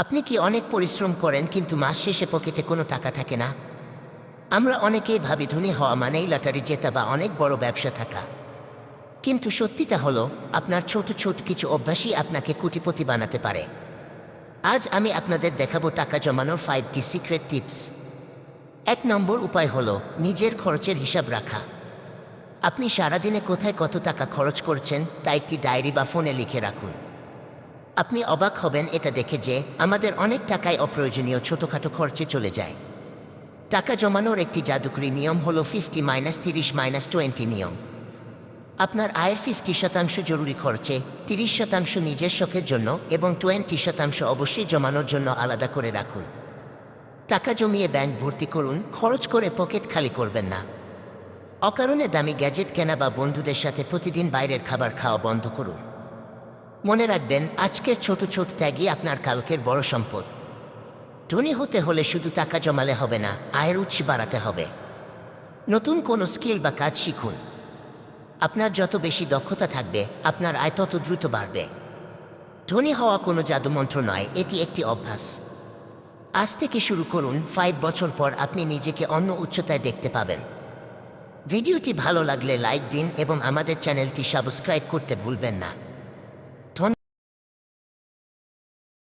আপনি কি অনেক পরিশ্রম করেন, কিন্তু মাস শেষে পকেটে কোনো টাকা থাকে না? আমরা অনেকেই ভাবি ধনী হওয়া মানেই লটারি জেতা বা অনেক বড় ব্যবসা থাকা। কিন্তু সত্যিটা হলো, আপনার ছোট ছোট কিছু অভ্যাসই আপনাকে কুটিপতি বানাতে পারে। আজ আমি আপনাদের দেখাবো টাকা জমানোর ফাইভ ফাইভটি সিক্রেট টিপস এক নম্বর উপায় হলো, নিজের খরচের হিসাব রাখা। আপনি সারাদিনে কোথায় কত টাকা খরচ করছেন, তা একটি ডায়েরি বা ফোনে লিখে রাখুন। আপনি অবাক হবেন এটা দেখে যে আমাদের অনেক টাকায় অপ্রয়োজনীয় ছোটোখাটো খরচে চলে যায়। টাকা জমানোর একটি জাদুকরি নিয়ম হলো ফিফটি মাইনাস তিরিশ মাইনাস টোয়েন্টি নিয়ম। আপনার আয়ের ফিফটি শতাংশ জরুরি খরচে, তিরিশ শতাংশ নিজের শখের জন্য এবং টোয়েন্টি শতাংশ অবশ্যই জমানোর জন্য আলাদা করে রাখুন। টাকা জমিয়ে ব্যাংক ভর্তি করুন, খরচ করে পকেট খালি করবেন না। অকারণে দামি গ্যাজেট কেনা বা বন্ধুদের সাথে প্রতিদিন বাইরের খাবার খাওয়া বন্ধ করুন। মনে রাখবেন, আজকের ছোট ছোট ত্যাগই আপনার কালকের বড় সম্পদ। ধনী হতে হলে শুধু টাকা জমালে হবে না, আয়ের উৎস বাড়াতে হবে। নতুন কোনো স্কিল বা কাজ শিখুন। আপনার যত বেশি দক্ষতা থাকবে, আপনার আয় তত দ্রুত বাড়বে। ধনী হওয়া কোনো জাদুমন্ত্র নয়, এটি একটি অভ্যাস। আজ থেকে শুরু করুন ফাইভ বছর পর আপনি নিজেকে অন্য উচ্চতায় দেখতে পাবেন। ভিডিওটি ভালো লাগলে লাইক দিন এবং আমাদের চ্যানেলটি সাবস্ক্রাইব করতে ভুলবেন না।